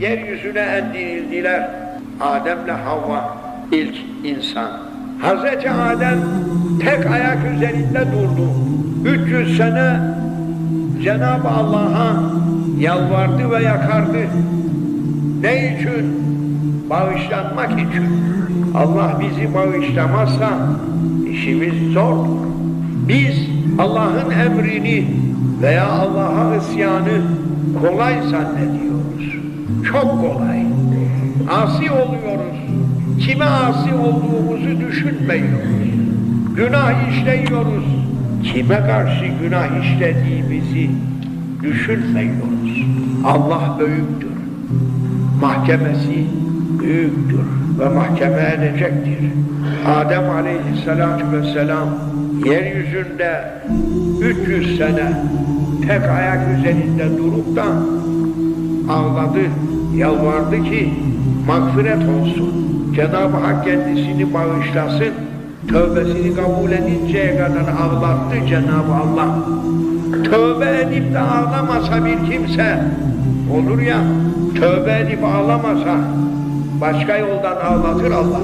yeryüzüne indirildiler. Adem'le Havva ilk insan. Hazreti Adem tek ayak üzerinde durdu. 300 sene Cenab-ı Allah'a yalvardı ve yakardı. Ne için? Bağışlanmak için. Allah bizi bağışlamazsa işimiz zordur. Biz Allah'ın emrini veya Allah'a isyanı kolay zannediyoruz. Çok kolay. Asi oluyoruz. Kime asi olduğumuzu düşünmüyoruz. Günah işleyiyoruz. Kime karşı günah işlediğimizi düşünmüyoruz. Allah büyüktür. Mahkemesi büyüktür ve mahkeme edecektir. Adem aleyhissalatu vesselam yeryüzünde 300 sene tek ayak üzerinde durup da ağladı, yalvardı ki mağfiret olsun. Cenab-ı Hak kendisini bağışlasın. Tövbesini kabul edinceye kadar ağlattı Cenab-ı Allah. Tövbe edip de ağlamasa bir kimse olur ya, tövbe edip ağlamasa başka yoldan ağlatır Allah.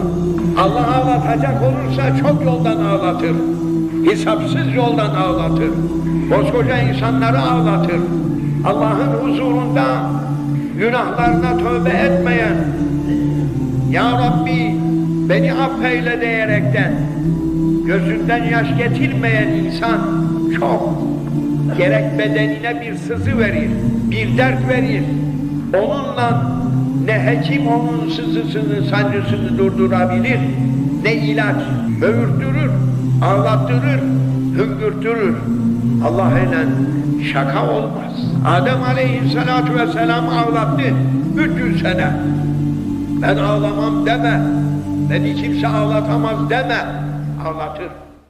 Allah ağlatacak olursa çok yoldan ağlatır. Hesapsız yoldan ağlatır. Koskoca insanları ağlatır. Allah'ın huzurunda günahlarına tövbe etmeyen Ya Rabbi beni affeyle diyerekten gözünden yaş getirmeyen insan çok gerek bedenine bir sızı verir, bir dert verir. Onunla ne hekim onun sızısını, sancısını durdurabilir, ne ilaç böğürtürür, ağlattırır, hüngürtürür. Allah ile şaka olmaz. Adem aleyhissalatu vesselam ağlattı 300 sene. Ben ağlamam deme, beni kimse ağlatamaz deme, ağlatır.